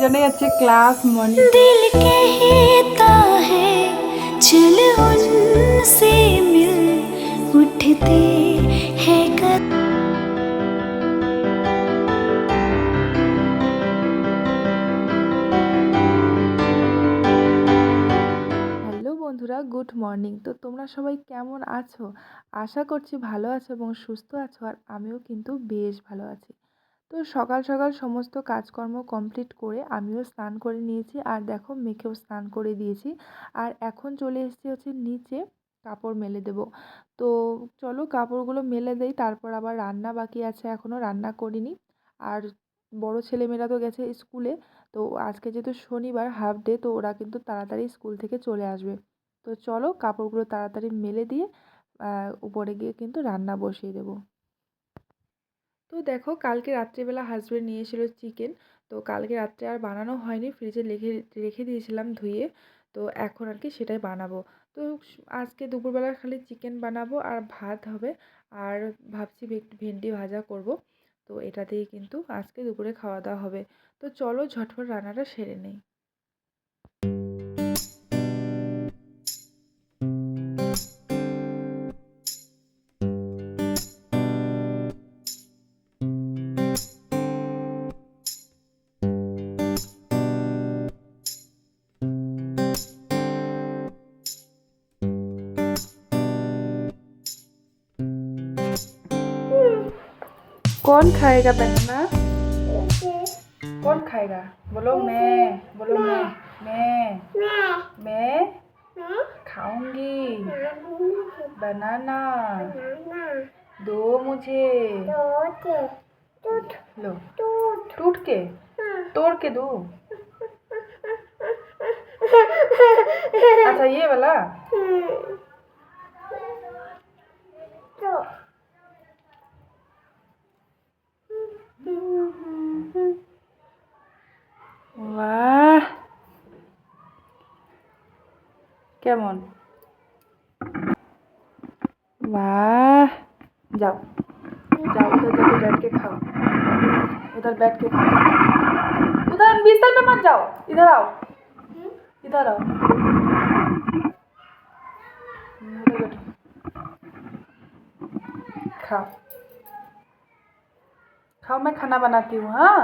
দুইজনেই আছে class morning दिल कहता है चल उनसे मिल उठते हैं कदम হ্যালো বন্ধুরা গুড মর্নিং তো তোমরা সবাই কেমন আছো আশা করছি ভালো আছো এবং সুস্থ আছো আর আমিও কিন্তু বেশ ভালো আছি তো সকাল সকাল সমস্ত কাজকর্ম কমপ্লিট করে আমিও স্নান করে নিয়েছি। আর দেখো মেয়েকেও স্নান করে দিয়েছি। আর এখন চলে এসেছি হচ্ছে নিচে কাপড় মেলে দেব। তো চলো কাপড়গুলো মেলে দেই, তারপর আবার রান্না বাকি আছে এখনও রান্না করিনি। আর বড় ছেলেমেয়েরা তো গেছে স্কুলে, তো আজকে যেহেতু শনিবার হাফ ডে তো ওরা কিন্তু তাড়াতাড়ি স্কুল থেকে চলে আসবে। তো চলো কাপড়গুলো তাড়াতাড়ি মেলে দিয়ে উপরে গিয়ে কিন্তু রান্না বসিয়ে দেবো। তো দেখো কালকে রাত্রিবেলা হাজবেন্ড নিয়ে এসেছিল চিকেন তো কালকে রাত্রে আর বানানো হয়নি ফ্রিজে রেখে রেখে দিয়েছিলাম ধুয়ে, তো এখন আর কি সেটাই বানাবো। তো আজকে দুপুরবেলা খালি চিকেন বানাবো আর ভাত হবে, আর ভাবছি ভেন্ডি ভাজা করব, তো এটা দিয়েই কিন্তু আজকে দুপুরে খাওয়া দাওয়া হবে। তো চলো ঝটফট রান্নাটা সেরে নেই। कौन खाएगा बनाना कौन खाएगा बोलो मैं बोलो मैं मैं मैं खाऊँगी बनाना दो मुझे लो टूट के तोड़ के दो अच्छा ये वाला বাহ। কেমন? বাহ। যাও। যাও তো যাকে ব্যাটকে খাও। উধার ব্যাটকে খাও। উধার বিস্তার পে মত যাও। ইধার আও। ইধার আও। খাও। খাও मैं खाना बनाती हूँ हाँ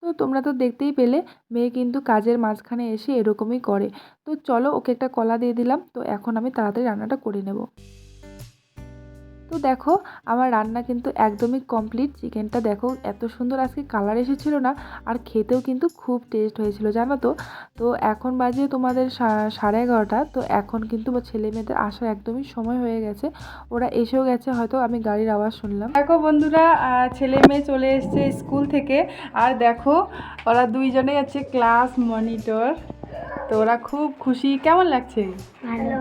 তো তোমরা তো দেখতেই পেলে মেয়ে কিন্তু কাজের মাঝখানে এসে এরকমই করে তো চলো ওকে একটা কলা দিয়ে দিলাম তো এখন আমি তাড়াতাড়ি রান্নাটা করে নেব তো দেখো আমার রান্না কিন্তু একদমই কমপ্লিট চিকেনটা দেখো এত সুন্দর আজকে কালার এসেছিল না আর খেতেও কিন্তু খুব টেস্ট হয়েছিল জানো তো? তো এখন বাজে তোমাদের সা- সাড়ে এগারোটা তো এখন কিন্তু ছেলে মেয়েদের আসার একদমই সময় হয়ে গেছে। ওরা এসেও গেছে হয়তো আমি গাড়ির আওয়াজ শুনলাম। দেখো বন্ধুরা ছেলে মেয়ে চলে এসছে স্কুল থেকে আর দেখো ওরা দুইজনেই আছে ক্লাস মনিটর তো ওরা খুব খুশি। কেমন লাগছে? ভালো।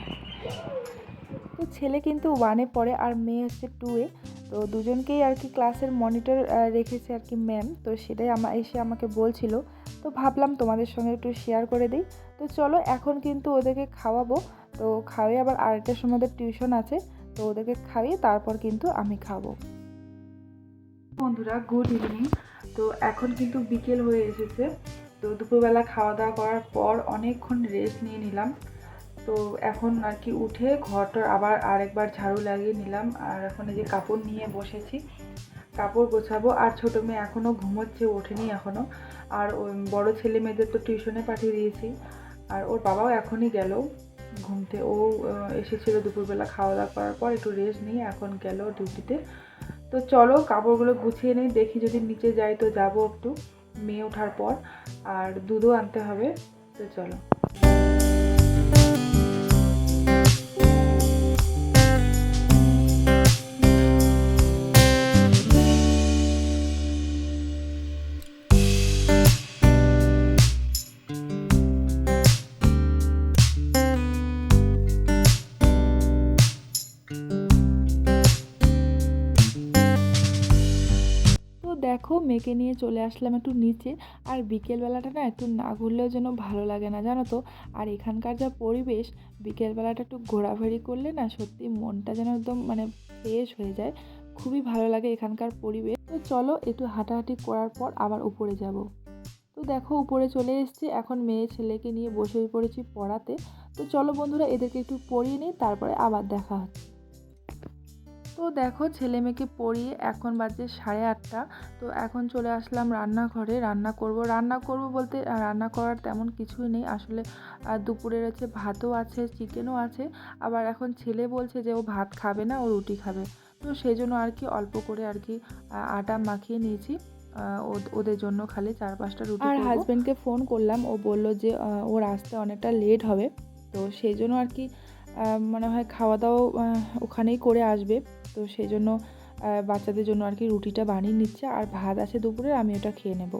ছেলে কিন্তু ওয়ানে পড়ে আর মেয়ে হচ্ছে টুয়ে তো দুজনকেই আর কি ক্লাসের মনিটর রেখেছে আর কি ম্যাম তো সেটাই আমার এসে আমাকে বলছিল। তো ভাবলাম তোমাদের সঙ্গে একটু শেয়ার করে দিই। তো চলো এখন কিন্তু ওদেরকে খাওয়াবো। তো খাওয়াই আবার আরেকটার সময় ওদের টিউশন আছে। তো ওদেরকে খাইয়ে তারপর কিন্তু আমি খাব। বন্ধুরা গুড ইভিনিং তো এখন কিন্তু বিকেল হয়ে এসেছে। তো দুপুরবেলা খাওয়া দাওয়া করার পর অনেকক্ষণ রেস্ট নিয়ে নিলাম। তো এখন আর কি উঠে ঘরটার আবার আরেকবার ঝাড়ু লাগিয়ে নিলাম। আর এখন এই যে কাপড় নিয়ে বসেছি, কাপড় গোছাবো। আর ছোটো মেয়ে এখনও ঘুমোচ্ছে, ওঠেনি এখনও আর বড় ছেলে মেয়েদের তো টিউশনে পাঠিয়ে দিয়েছি। আর ওর বাবাও এখনই গেল ঘুমতে। ও এসেছিল দুপুরবেলা খাওয়া দাওয়া করার পর, একটু রেস্ট নিয়ে এখন গেল ডিউটিতে তো চলো কাপড়গুলো গুছিয়ে নিই, দেখি যদি নিচে যাই তো যাব একটু। মেয়ে ওঠার পর। আর দুধও আনতে হবে, তো চলো। দেখো মেয়েকে নিয়ে চলে আসলাম একটু নিচে, আর বিকেলবেলাটা না একটু না ঘুরলেও যেন ভালো লাগে না, জানো তো? আর এখানকার যা পরিবেশ, বিকেলবেলাটা একটু ঘোরাঘুরি করলে না সত্যি মনটা যেন একদম মানে ফ্রেশ হয়ে যায়। খুবই ভালো লাগে এখানকার পরিবেশ। তো চলো একটু হাঁটাহাঁটি করার পর আবার উপরে যাব। তো দেখো উপরে চলে এসেছি, এখন মেয়ে ছেলেকে নিয়ে বসে পড়েছি পড়াতে। তো চলো বন্ধুরা এদেরকে একটু পড়িয়ে নিই, তারপরে আবার দেখা হচ্ছে। তো দেখো ছেলে মেয়েকে পড়িয়ে এখন বাজে সাড়ে আটটা। তো এখন চলে আসলাম রান্নাঘরে রান্না করব। রান্না করব বলতে রান্না করার তেমন কিছুই নেই। আসলে আহ, দুপুরের হচ্ছে ভাতও আছে চিকেনও আছে। আবার এখন ছেলে বলছে যে ও ভাত খাবে না ও রুটি খাবে। তো সেই জন্য আর কি অল্প করে আর কি আটা মাখিয়ে নিয়েছি। ওদের জন্য খালি চার পাঁচটা রুটি আর হাজব্যান্ডকে ফোন করলাম। ও বলল যে ওর আসতে অনেকটা লেট হবে। তো সেই জন্য আর কি মনে হয় খাওয়া দাওয়া ওখানেই করে আসবে। তো সেই জন্য বাচ্চাদের জন্য আর কি রুটিটা বানিয়ে নিচ্ছে। আর ভাত আছে দুপুরে, আমি ওটা খেয়ে নেব।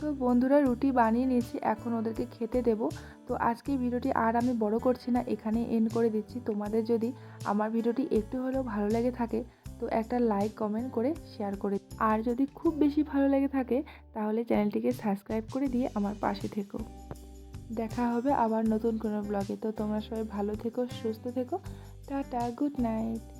তো বন্ধুরা, রুটি বানিয়ে নিয়েছি, এখন ওদেরকে খেতে দেব। তো আজকে ভিডিওটি আর আমি বড় করছি না এখানে এন্ড করে দিচ্ছি। তোমাদের যদি আমার ভিডিওটি একটু হলেও ভালো লেগে থাকে তো একটা লাইক কমেন্ট করে শেয়ার করে আর যদি খুব বেশি ভালো লেগে থাকে, তাহলে চ্যানেলটিকে সাবস্ক্রাইব করে দিয়ে আমার পাশে থেকো। দেখা হবে আবার নতুন কোনো ব্লগে তো তোমরা সবাই ভালো থেকো, সুস্থ থেকো। Tata good night